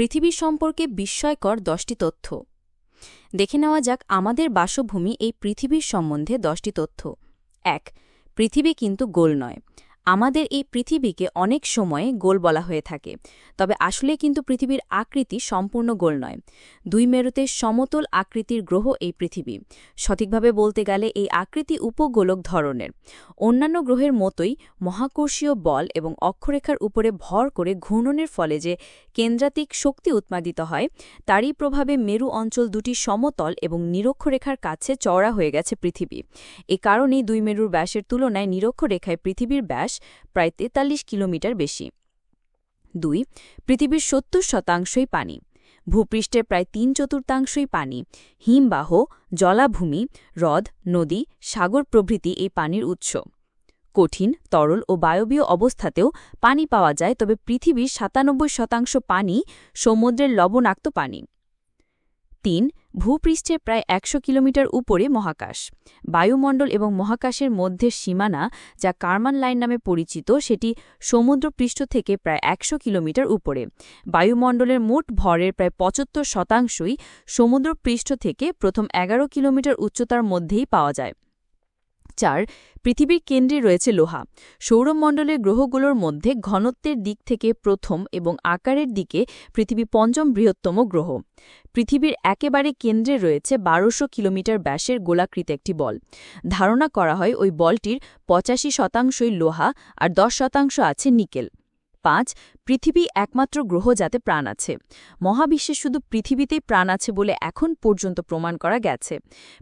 পৃথিবী সম্পর্কে বিস্ময়কর দশটি তথ্য। দেখে নেওয়া যাক আমাদের বাসভূমি এই পৃথিবীর সম্বন্ধে দশটি তথ্য। এক, পৃথিবী কিন্তু গোল নয়। আমাদের এই পৃথিবীকে অনেক সময়ে গোল বলা হয়ে থাকে। তবে আসলে কিন্তু পৃথিবীর আকৃতি সম্পূর্ণ গোল নয়। দুই মেরুতে সমতল আকৃতির গ্রহ এই পৃথিবী। সঠিকভাবে বলতে গেলে এই আকৃতি উপগোলক ধরনের। অন্যান্য গ্রহের মতোই মহাকর্ষীয় বল এবং অক্ষরেখার উপরে ভর করে ঘূর্ণনের ফলে যে কেন্দ্রাতিক শক্তি উৎপাদিত হয়, তারই প্রভাবে মেরু অঞ্চল দুটি সমতল এবং নিরক্ষরেখার কাছে চওড়া হয়ে গেছে পৃথিবী। এ কারণেই দুই মেরুর ব্যাসের তুলনায় নিরক্ষরেখায় পৃথিবীর ব্যাস প্রায় তেতাল্লিশ কিলোমিটার বেশি। দুই, পৃথিবীর সত্তর শতাংশই পানি। ভূপৃষ্ঠের প্রায় তিন চতুর্থাংশই পানি। হিমবাহ, জলাভূমি, হ্রদ, নদী, সাগর প্রভৃতি এই পানির উৎস। কঠিন, তরল ও বায়বীয় অবস্থাতেও পানি পাওয়া যায়, তবে পৃথিবীর সাতানব্বই শতাংশ পানি সমুদ্রের লবণাক্ত পানি। তিন ভূপৃষ্ঠের প্রায় একশো কিলোমিটার উপরে মহাকাশ। বায়ুমণ্ডল এবং মহাকাশের মধ্যে সীমানা যা কার্মান লাইন নামে পরিচিত, সেটি সমুদ্রপৃষ্ঠ থেকে প্রায় একশো কিলোমিটার উপরে। বায়ুমণ্ডলের মোট ভরের প্রায় পঁচাত্তর শতাংশই সমুদ্রপৃষ্ঠ থেকে প্রথম এগারো কিলোমিটার উচ্চতার মধ্যেই পাওয়া যায়। চার পৃথিবীর কেন্দ্রে রয়েছে লোহা। সৌরমণ্ডলের গ্রহগুলোর মধ্যে ঘনত্বের দিক থেকে প্রথম এবং আকারের দিকে পৃথিবী পঞ্চম বৃহত্তম গ্রহ। পৃথিবীর একেবারে কেন্দ্রে রয়েছে বারোশো কিলোমিটার ব্যাসের গোলাকৃত একটি বল। ধারণা করা হয় ওই বলটির পঁচাশি শতাংশই লোহা আর দশ শতাংশ আছে নিকেল। পাঁচ, পৃথিবী একমাত্র গ্রহ যাতে প্রাণ আছে। মহাবিশ্বে শুধু পৃথিবীতেই প্রাণ আছে বলে এখন পর্যন্ত প্রমাণ করা গেছে।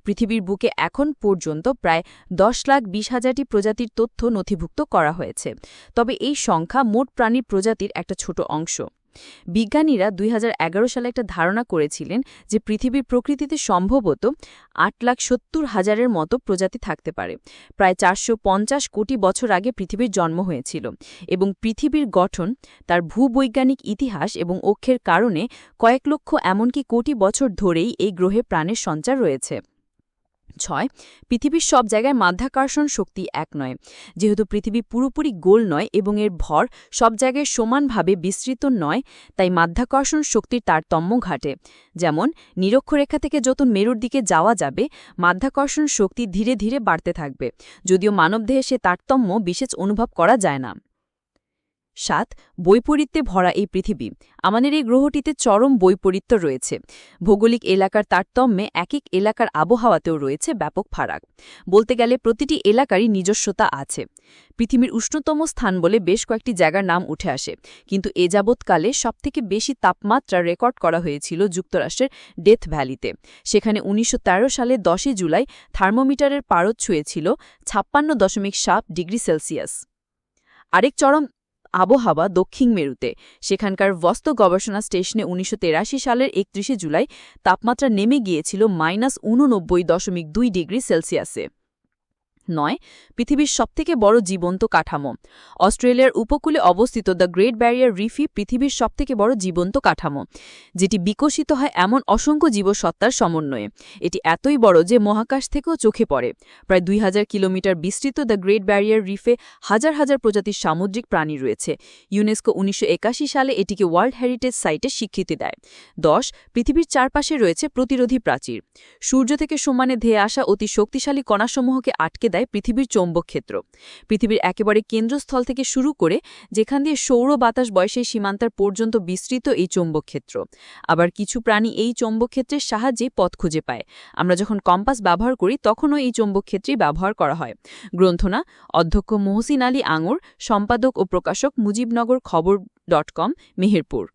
পৃথিবীর বুকে এখন পর্যন্ত প্রায় দশ লাখ বিশ হাজারটি প্রজাতির তথ্য নথিভুক্ত করা হয়েছে। তবে এই সংখ্যা মোট প্রাণীর প্রজাতির একটা ছোট অংশ। বিজ্ঞানীরা দুই হাজার এগারো সালে একটা ধারণা করেছিলেন যে পৃথিবীর প্রকৃতিতে সম্ভবত আট লাখ সত্তর হাজারের মতো প্রজাতি থাকতে পারে। প্রায় চারশো পঞ্চাশ কোটি বছর আগে পৃথিবীর জন্ম হয়েছিল এবং পৃথিবীর গঠন, তার ভূবৈজ্ঞানিক ইতিহাস এবং অক্ষের কারণে কয়েক লক্ষ এমনকি কোটি বছর ধরেই এই গ্রহে প্রাণের সঞ্চার রয়েছে। ছয়, পৃথিবীর সব জায়গায় মাধ্যাকর্ষণ শক্তি এক নয়। যেহেতু পৃথিবী পুরোপুরি গোল নয় এবং এর ভর সব জায়গায় সমানভাবে বিস্তৃত নয়, তাই মাধ্যাকর্ষণ শক্তির তারতম্য ঘাটে। যেমন, নিরক্ষরেখা থেকে যত মেরুর দিকে যাওয়া যাবে, মাধ্যাকর্ষণ শক্তি ধীরে ধীরে বাড়তে থাকবে। যদিও মানবদেহে সে তারতম্য বিশেষ অনুভব করা যায় না। সাত, বৈপরীত্যে ভরা এই পৃথিবী। আমাদের এই গ্রহটিতে চরম বৈপরীত্য রয়েছে। ভৌগোলিক এলাকার তারতম্যে এক এক এলাকার আবহাওয়াতেও রয়েছে ব্যাপক ফারাক। বলতে গেলে প্রতিটি এলাকারই নিজস্বতা আছে। পৃথিবীর উষ্ণতম স্থান বলে বেশ কয়েকটি জায়গার নাম উঠে আসে। কিন্তু এ যাবৎকালে সবথেকে বেশি তাপমাত্রা রেকর্ড করা হয়েছিল যুক্তরাষ্ট্রের ডেথ ভ্যালিতে। সেখানে উনিশশো তেরো সালে দশই জুলাই থার্মোমিটারের পারদ ছুঁয়েছিল ছাপ্পান্ন দশমিক সাত ডিগ্রি সেলসিয়াস। আরেক চরম আবহাওয়া দক্ষিণ মেরুতে। সেখানকার বস্ত গবেষণা স্টেশনে উনিশশো সালের একত্রিশে জুলাই তাপমাত্রা নেমে গিয়েছিল মাইনাস উননব্বই দশমিক দুই ডিগ্রি সেলসিয়াসে। নয়, পৃথিবীর সবথেকে বড় জীবন্ত কাঠামো। অস্ট্রেলিয়ার উপকূলে অবস্থিত দ্য গ্রেট ব্যারিয়ার রিফি পৃথিবীর সবথেকে বড় জীবন্ত কাঠামো, যেটি বিকশিত হয় এমন অসংখ্য জীবসত্তার সমন্বয়ে। এটি এতই বড় যে মহাকাশ থেকেও চোখে পড়ে। প্রায় দুই হাজার কিলোমিটার বিস্তৃত দ্য গ্রেট ব্যারিয়ার রিফে হাজার হাজার প্রজাতির সামুদ্রিক প্রাণী রয়েছে। ইউনেস্কো উনিশশো একাশি সালে এটিকে ওয়ার্ল্ড হেরিটেজ সাইটে স্বীকৃতি দেয়। দশ, পৃথিবীর চারপাশে রয়েছে প্রতিরোধী প্রাচীর। সূর্য থেকে সমানে ধেয়ে আসা অতি শক্তিশালী কণাসমূহকে আটকে দেয় পৃথিবীর চৌম্বক ক্ষেত্র। পৃথিবীর একেবারে কেন্দ্রস্থল থেকে শুরু করে যেখান দিয়ে সৌর বাতাস বয়সে সীমান্তার পর্যন্ত বিস্তৃত এই চৌম্বক ক্ষেত্র। আবার কিছু প্রাণী এই চৌম্বক ক্ষেত্রের সাহায্যে পথ খুঁজে পায়। আমরা যখন কম্পাস ব্যবহার করি, তখনও এই চৌম্বক ক্ষেত্রেই ব্যবহার করা হয়। গ্রন্থনা, অধ্যক্ষ মহসিন আলী আঙুর, সম্পাদক ও প্রকাশক মুজিবনগর খবর ডট কম, মেহেরপুর।